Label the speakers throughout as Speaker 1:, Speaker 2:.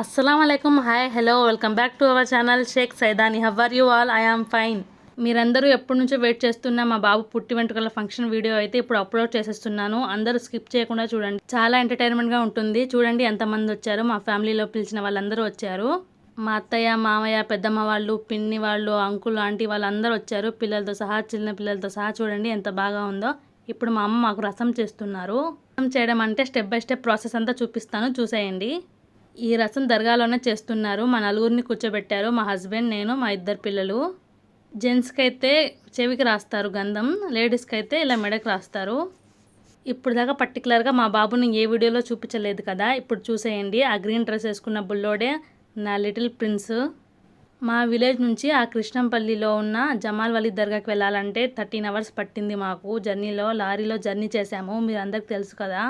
Speaker 1: అస్సలం అయికం hi hello welcome back to our channel Shaik Saidani. How are you all? I am fine. మీరందరూ ఎప్పటి నుంచో wait చేస్తున్న మా బాబు పుట్టి వెంట్రుకల ఫంక్షన్ వీడియో అయితే ఇప్పుడు అప్లోడ్ చేసేస్తున్నాను. అందరూ స్కిప్ చేయకుండా చూడండి. చాలా ఎంటర్టైన్మెంట్గా ఉంటుంది. చూడండి ఎంతమంది వచ్చారు. మా ఫ్యామిలీలో పిలిచిన వాళ్ళందరూ వచ్చారు. మా అత్తయ్య మామయ్య పెద్దమ్మ వాళ్ళు పిన్ని వాళ్ళు అంకుల్ ఆంటీ వాళ్ళందరూ వచ్చారు. పిల్లలతో సహా చిన్న పిల్లలతో సహా చూడండి ఎంత బాగా ఉందో. ఇప్పుడు మా అమ్మ మాకు రసం చేస్తున్నారు. రసం చేయడం అంటే స్టెప్ బై స్టెప్ ప్రాసెస్ అంతా చూపిస్తాను. చూసేయండి. ఈ రసం దర్గాలోనే చేస్తున్నారు. మా నలుగురిని కూర్చోబెట్టారు. మా హస్బెండ్ నేను మా ఇద్దరు పిల్లలు. జెంట్స్కి అయితే చెవికి రాస్తారు గంధం లేడీస్కి అయితే ఇలా మెడకి రాస్తారు. ఇప్పుడు దాకా పర్టికులర్గా మా బాబుని ఏ వీడియోలో చూపించలేదు కదా ఇప్పుడు చూసేయండి. ఆ గ్రీన్ డ్రెస్ వేసుకున్న బుల్లోడే నా లిటిల్ ప్రిన్స్. మా విలేజ్ నుంచి ఆ కృష్ణంపల్లిలో ఉన్న జమాల్ వలీ దర్గాకి వెళ్ళాలంటే థర్టీన్ అవర్స్ పట్టింది మాకు. జర్నీలో లారీలో జర్నీ చేశాము. మీరు అందరికి తెలుసు కదా.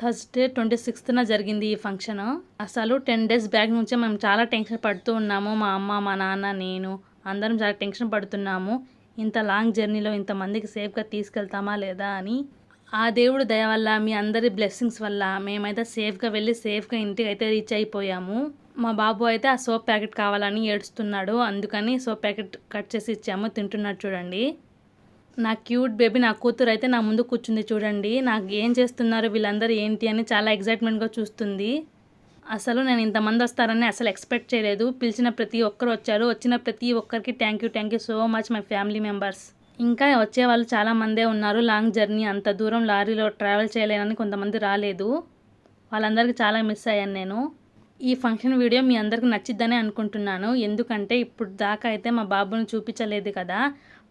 Speaker 1: థర్స్డే ట్వంటీ సిక్స్త్న జరిగింది ఈ ఫంక్షన్. అసలు టెన్ డేస్ బ్యాక్ నుంచే మేము చాలా టెన్షన్ పడుతూ ఉన్నాము. మా అమ్మ మా నాన్న నేను అందరం చాలా టెన్షన్ పడుతున్నాము. ఇంత లాంగ్ జర్నీలో ఇంతమందికి సేఫ్గా తీసుకెళ్తామా లేదా అని. ఆ దేవుడు దయ వల్ల మీ అందరి బ్లెస్సింగ్స్ వల్ల మేమైతే సేఫ్గా వెళ్ళి సేఫ్గా ఇంటికి అయితే రీచ్ అయిపోయాము. మా బాబు అయితే ఆ సోప్ ప్యాకెట్ కావాలని ఏడుస్తున్నాడు. అందుకని సోప్ ప్యాకెట్ కట్ చేసి ఇచ్చాము. తింటున్నాడు చూడండి. నా క్యూట్ బేబీ నా కూతురు అయితే నా ముందు కూర్చుంది చూడండి. నాకు ఏం చేస్తున్నారు వీళ్ళందరూ ఏంటి అని చాలా ఎగ్జైట్మెంట్గా చూస్తుంది. అసలు నేను ఇంతమంది వస్తారని అసలు ఎక్స్పెక్ట్ చేయలేదు. పిలిచిన ప్రతి ఒక్కరు వచ్చారు. వచ్చిన ప్రతి ఒక్కరికి thank you thank you so much my family members ఇంకా వచ్చే వాళ్ళు చాలా మందే ఉన్నారు. లాంగ్ జర్నీ అంత దూరం లారీలో ట్రావెల్ చేయలేనని కొంతమంది రాలేదు. వాళ్ళందరికీ చాలా మిస్ అయ్యాను నేను. ఈ ఫంక్షన్ వీడియో మీ అందరికి నచ్చిద్దనే అనుకుంటున్నాను. ఎందుకంటే ఇప్పుడు దాకా అయితే మా బాబుని చూపించలేదు కదా.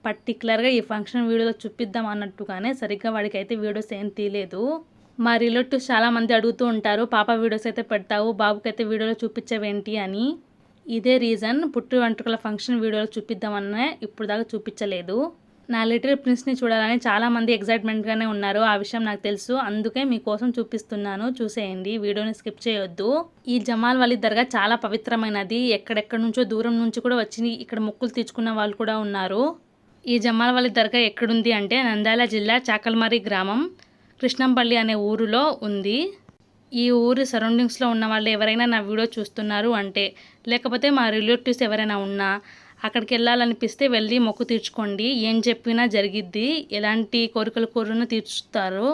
Speaker 1: పర్టికులర్గా ఈ ఫంక్షన్ వీడియోలో చూపిద్దాం అన్నట్టుగానే సరిగ్గా వాడికి అయితే వీడియోస్ ఏం తీయలేదు. మా రిలేటివ్స్ చాలామంది అడుగుతూ ఉంటారు పాప వీడియోస్ అయితే పెడతావు బాబుకైతే వీడియోలో చూపించవేంటి? అని. ఇదే రీజన్ పుట్టు వెంట్రుకల ఫంక్షన్ వీడియోలో చూపిద్దామనే ఇప్పుడు దాకా చూపించలేదు. నా లిటిల్ ప్రిన్స్ని చూడాలని చాలామంది ఎగ్జైట్మెంట్గానే ఉన్నారు. ఆ విషయం నాకు తెలుసు. అందుకే మీకోసం చూపిస్తున్నాను. చూసేయండి. వీడియోని స్కిప్ చేయొద్దు. ఈ జమాల్ వలి దర్గా చాలా పవిత్రమైనది. ఎక్కడెక్కడి నుంచో దూరం నుంచి కూడా వచ్చి ఇక్కడ మొక్కులు తీర్చుకున్న వాళ్ళు కూడా ఉన్నారు. ఈ జమ్మాలవల్లి దర్గా ఎక్కడుంది అంటే నంద్యాల జిల్లా చాకల్మరి గ్రామం కృష్ణంపల్లి అనే ఊరులో ఉంది. ఈ ఊరి సరౌండింగ్స్లో ఉన్న వాళ్ళు ఎవరైనా నా వీడియో చూస్తున్నారు అంటే లేకపోతే మా రిలేటివ్స్ ఎవరైనా ఉన్నా అక్కడికి వెళ్ళాలనిపిస్తే వెళ్ళి మొక్కు తీర్చుకోండి. ఏం చెప్పినా జరిగిద్ది. ఎలాంటి కోరికలు కోరిన తీర్చుతారు.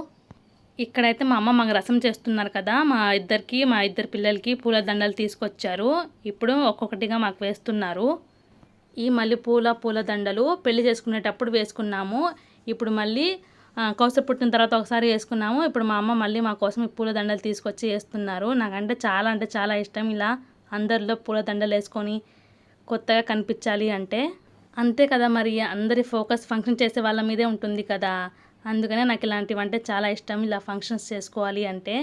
Speaker 1: ఇక్కడైతే మా అమ్మ మాకు రసం చేస్తున్నారు కదా. మా ఇద్దరికి మా ఇద్దరు పిల్లలకి పూల దండలు తీసుకొచ్చారు. ఇప్పుడు ఒక్కొక్కటిగా మాకు వేస్తున్నారు. ఈ మల్లెపూల పూలదండలు పెళ్ళి చేసుకునేటప్పుడు వేసుకున్నాము. ఇప్పుడు మళ్ళీ కౌసర పుట్టిన తర్వాత ఒకసారి వేసుకున్నాము. ఇప్పుడు మా అమ్మ మళ్ళీ మా కోసం ఈ పూలదండలు తీసుకొచ్చి వేస్తున్నారు. నాకంటే చాలా అంటే చాలా ఇష్టం ఇలా అందరిలో పూలదండలు వేసుకొని కొత్తగా కనిపించాలి అంటే. అంతే కదా మరి అందరి ఫోకస్ ఫంక్షన్ చేసే వాళ్ళ మీదే ఉంటుంది కదా. అందుకనే నాకు ఇలాంటివి అంటే చాలా ఇష్టం ఇలా ఫంక్షన్స్ చేసుకోవాలి అంటే.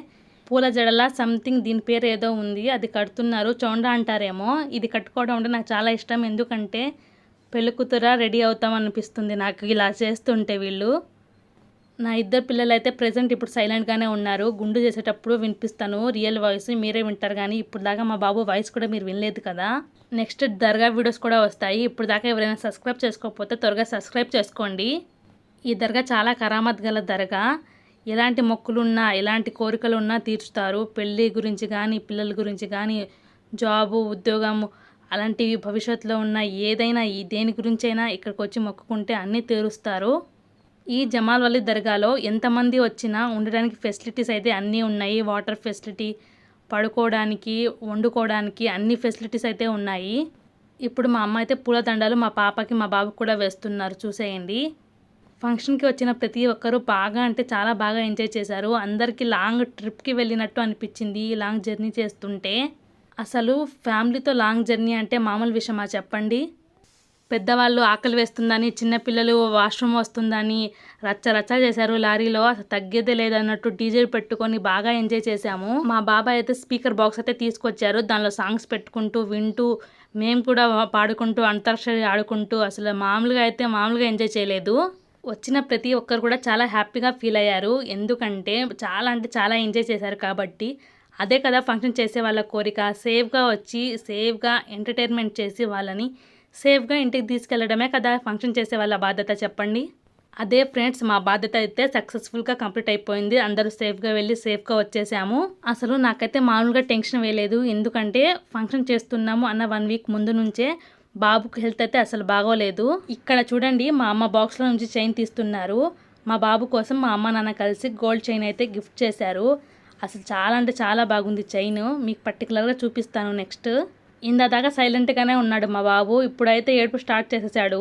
Speaker 1: పూల జడలా సంథింగ్ దీని పేరు ఏదో ఉంది అది కడుతున్నారు. చౌండ అంటారేమో. ఇది కట్టుకోవడం అంటే నాకు చాలా ఇష్టం. ఎందుకంటే పెళ్ళికూతుర రెడీ అవుతాం అనిపిస్తుంది నాకు ఇలా చేస్తుంటే వీళ్ళు. నా ఇద్దరు పిల్లలు అయితే ప్రజెంట్ ఇప్పుడు సైలెంట్గానే ఉన్నారు. గుండు చేసేటప్పుడు వినిపిస్తాను. రియల్ వాయిస్ మీరే వింటారు కానీ ఇప్పుడు దాకా మా బాబు వాయిస్ కూడా మీరు వినలేదు కదా. నెక్స్ట్ దర్గా వీడియోస్ కూడా వస్తాయి. ఇప్పుడు దాకా ఎవరైనా సబ్స్క్రైబ్ చేసుకోకపోతే త్వరగా సబ్స్క్రైబ్ చేసుకోండి. ఈ దర్గా చాలా కరామత్ గల దర్గా. ఎలాంటి మొక్కులున్నా ఎలాంటి కోరికలు ఉన్నా తీర్చుతారు. పెళ్ళి గురించి కానీ పిల్లల గురించి కానీ జాబు ఉద్యోగము అలాంటివి భవిష్యత్తులో ఉన్న ఏదైనా ఈ దేని గురించైనా ఇక్కడికి వచ్చి మొక్కుకుంటే అన్నీ తీరుస్తారు. ఈ జమాల్ వల్లి దర్గాలో ఎంతమంది వచ్చినా ఉండడానికి ఫెసిలిటీస్ అయితే అన్నీ ఉన్నాయి. వాటర్ ఫెసిలిటీ పడుకోవడానికి వండుకోవడానికి అన్ని ఫెసిలిటీస్ అయితే ఉన్నాయి. ఇప్పుడు మా అమ్మ అయితే పూలదండలు మా పాపకి మా బాబుకి కూడా వేస్తున్నారు. చూసేయండి. ఫంక్షన్కి వచ్చిన ప్రతి ఒక్కరూ బాగా అంటే చాలా బాగా ఎంజాయ్ చేశారు. అందరికీ లాంగ్ ట్రిప్కి వెళ్ళినట్టు అనిపించింది ఈ లాంగ్ జర్నీ చేస్తుంటే. అసలు ఫ్యామిలీతో లాంగ్ జర్నీ అంటే మామూలు విషయమా చెప్పండి? పెద్దవాళ్ళు ఆకలి వేస్తుందని చిన్నపిల్లలు వాష్రూమ్ వస్తుందని రచ్చ రచ్చ చేశారు లారీలో. తగ్గేదే లేదన్నట్టు డీజే పెట్టుకొని బాగా ఎంజాయ్ చేశాము. మా బాబాయ్ అయితే స్పీకర్ బాక్స్ అయితే తీసుకొచ్చారు. దానిలో సాంగ్స్ పెట్టుకుంటూ వింటూ మేము కూడా పాడుకుంటూ అంతర్క్షరి ఆడుకుంటూ అసలు మామూలుగా అయితే మామూలుగా ఎంజాయ్ చేయలేదు. వచ్చిన ప్రతి ఒక్కరు కూడా చాలా హ్యాపీగా ఫీల్ అయ్యారు. ఎందుకంటే చాలా అంటే చాలా ఎంజాయ్ చేశారు కాబట్టి. అదే కదా ఫంక్షన్ చేసే వాళ్ళ కోరిక. సేఫ్గా వచ్చి సేఫ్గా ఎంటర్టైన్మెంట్ చేసి వాళ్ళని సేఫ్గా ఇంటికి తీసుకెళ్ళడమే కదా ఫంక్షన్ చేసే వాళ్ళ బాధ్యత చెప్పండి. అదే ఫ్రెండ్స్ మా బాధ్యత అయితే సక్సెస్ఫుల్గా కంప్లీట్ అయిపోయింది. అందరూ సేఫ్గా వెళ్ళి సేఫ్గా వచ్చేసాము. అసలు నాకైతే మామూలుగా టెన్షన్ వేయలేదు. ఎందుకంటే ఫంక్షన్ చేస్తున్నాము అన్న వన్ వీక్ ముందు నుంచే. బాబుకి హెల్త్ అయితే అసలు బాగోలేదు. ఇక్కడ చూడండి మా అమ్మ బాక్స్లో నుంచి చైన్ తీస్తున్నారు. మా బాబు కోసం మా అమ్మ నాన్న కలిసి గోల్డ్ చైన్ అయితే గిఫ్ట్ చేశారు. అసలు చాలా అంటే చాలా బాగుంది చైన్. మీకు పర్టికులర్గా చూపిస్తాను నెక్స్ట్. ఇందాదాకా సైలెంట్గానే ఉన్నాడు మా బాబు. ఇప్పుడైతే ఏడుపు స్టార్ట్ చేసేసాడు.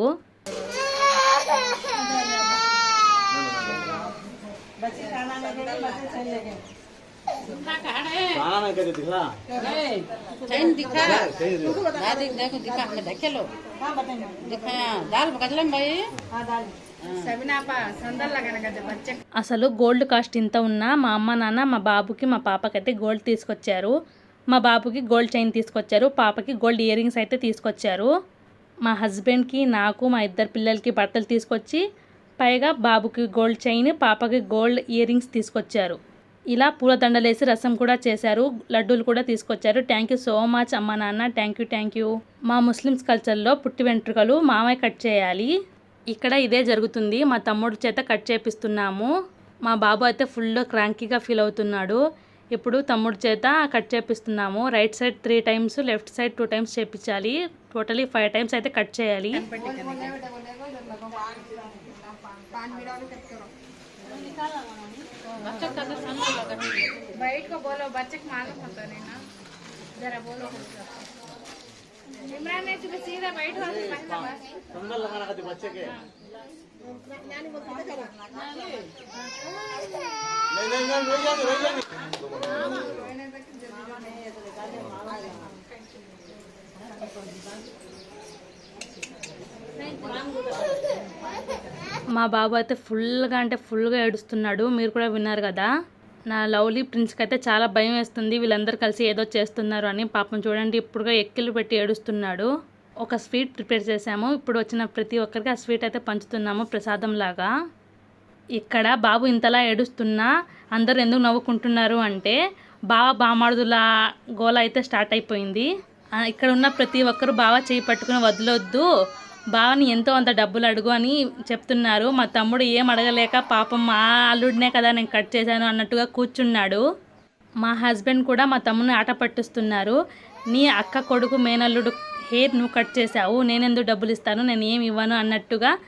Speaker 2: खाना नहीं करके दिखला
Speaker 3: चैन दिखा दादी देखो दिखा मैं देखे लो दिखा दाल पकड़ भाई
Speaker 1: అసలు గోల్డ్ కాస్ట్ ఇంత ఉన్నా మా అమ్మ నాన్న మా బాబుకి మా పాపకైతే గోల్డ్ తీసుకొచ్చారు మా బాబుకి గోల్డ్ చైన్ తీసుకొచ్చారు పాపకి గోల్డ్ ఇయర్ రింగ్స్ అయితే తీసుకొచ్చారు మా హస్బెండ్కి నాకు మా ఇద్దరు పిల్లలకి బట్టలు తీసుకొచ్చి పైగా బాబుకి గోల్డ్ చైన్ పాపకి గోల్డ్ ఇయర్ రింగ్స్ తీసుకొచ్చారు ఇలా పూలదండలేసి రసం కూడా చేశారు. లడ్డూలు కూడా తీసుకొచ్చారు. థ్యాంక్ యూ సో మచ్ అమ్మ నాన్న. థ్యాంక్ యూ థ్యాంక్ యూ మా ముస్లిమ్స్ కల్చర్లో పుట్టి వెంట్రుకలు మామయ్య కట్ చేయాలి. ఇక్కడ ఇదే జరుగుతుంది. మా తమ్ముడు చేత కట్ చేపిస్తున్నాము. మా బాబు అయితే ఫుల్ క్రాంకీగా ఫీల్ అవుతున్నాడు. ఇప్పుడు తమ్ముడు చేత cut చేపిస్తున్నాము. Right side three times left side two times చేపించాలి. Totally five times అయితే కట్ చేయాలి.
Speaker 3: बच्चों का तो सामने लगा
Speaker 4: बैठ को बोलो बच्चे को मालूम होता नहीं ना जरा बोलो इमरान ने तुम्हें सीधा बैठ हो
Speaker 2: कंगल लगाना कहते बच्चे के नहीं नहीं नहीं रोई जाने रोई जाने
Speaker 1: మా బాబు అయితే ఫుల్గా అంటే ఫుల్గా ఏడుస్తున్నాడు. మీరు కూడా విన్నారు కదా. నా లవ్లీ ప్రిన్స్కి అయితే చాలా భయం వేస్తుంది. వీళ్ళందరూ కలిసి ఏదో చేస్తున్నారు అని పాపం చూడండి ఇప్పుడుగా ఎక్కిలు పెట్టి ఏడుస్తున్నాడు. ఒక స్వీట్ ప్రిపేర్ చేసాము ఇప్పుడు వచ్చిన ప్రతి ఒక్కరికి ఆ స్వీట్ అయితే పంచుతున్నాము ప్రసాదం లాగా. ఇక్కడ బాబు ఇంతలా ఏడుస్తున్నా అందరూ ఎందుకు నవ్వుకుంటున్నారు అంటే బావ బామాడుదుల గోల అయితే స్టార్ట్ అయిపోయింది. ఇక్కడ ఉన్న ప్రతి ఒక్కరు బావ చేయి పట్టుకుని వదలొద్దు. బావని ఎంతో అంత డబ్బులు అడుగు అని చెప్తున్నారు. మా తమ్ముడు ఏం అడగలేక పాపం మా అల్లుడినే కదా నేను కట్ చేశాను అన్నట్టుగా కూర్చున్నాడు. మా హస్బెండ్ కూడా మా తమ్ముని ఆట పట్టిస్తున్నారు. నీ అక్క కొడుకు మేనల్లుడు హెయిర్ నువ్వు కట్ చేసావు నేనెందుకు డబ్బులు ఇస్తాను నేను ఏమి ఇవ్వను అన్నట్టుగా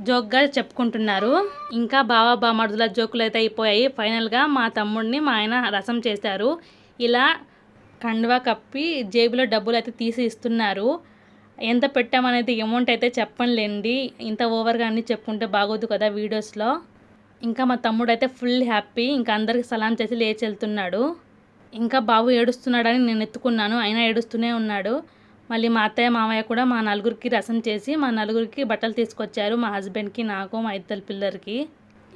Speaker 1: జోక్గా చెప్పుకుంటున్నారు. ఇంకా బావ బామర్దుల జోకులు అయితే అయిపోయాయి. ఫైనల్గా మా తమ్ముడిని మా ఆయన రసం చేశారు. ఇలా కండువా కప్పి జేబులో డబ్బులు అయితే తీసి ఇస్తున్నారు. ఎంత పెట్టామనేది అమౌంట్ అయితే చెప్పనులేండి. ఇంత ఓవర్గా అన్ని చెప్పుకుంటే బాగోదు కదా వీడియోస్లో. ఇంకా మా తమ్ముడు అయితే ఫుల్ హ్యాపీ ఇంకా అందరికి సలాం చేసి లేచి వెళ్తున్నాడు. ఇంకా బాబు ఏడుస్తున్నాడని నేను ఎత్తుకున్నాను అయినా ఏడుస్తూనే ఉన్నాడు. మళ్ళీ మా అత్తయ్య మామయ్య కూడా మా నలుగురికి రసం చేసి మా నలుగురికి బట్టలు తీసుకొచ్చారు మా హస్బెండ్కి నాకు మా ఇద్దరు పిల్లలకి.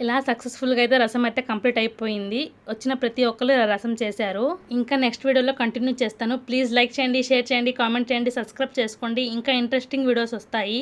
Speaker 1: ఇలా సక్సెస్ఫుల్గా అయితే రసం అయితే కంప్లీట్ అయిపోయింది. వచ్చిన ప్రతి ఒక్కరు రసం చేశారు. ఇంకా నెక్స్ట్ వీడియోలో కంటిన్యూ చేస్తాను. ప్లీజ్ లైక్ చేయండి షేర్ చేయండి కామెంట్ చేయండి సబ్స్క్రైబ్ చేసుకోండి. ఇంకా ఇంట్రెస్టింగ్ వీడియోస్ వస్తాయి.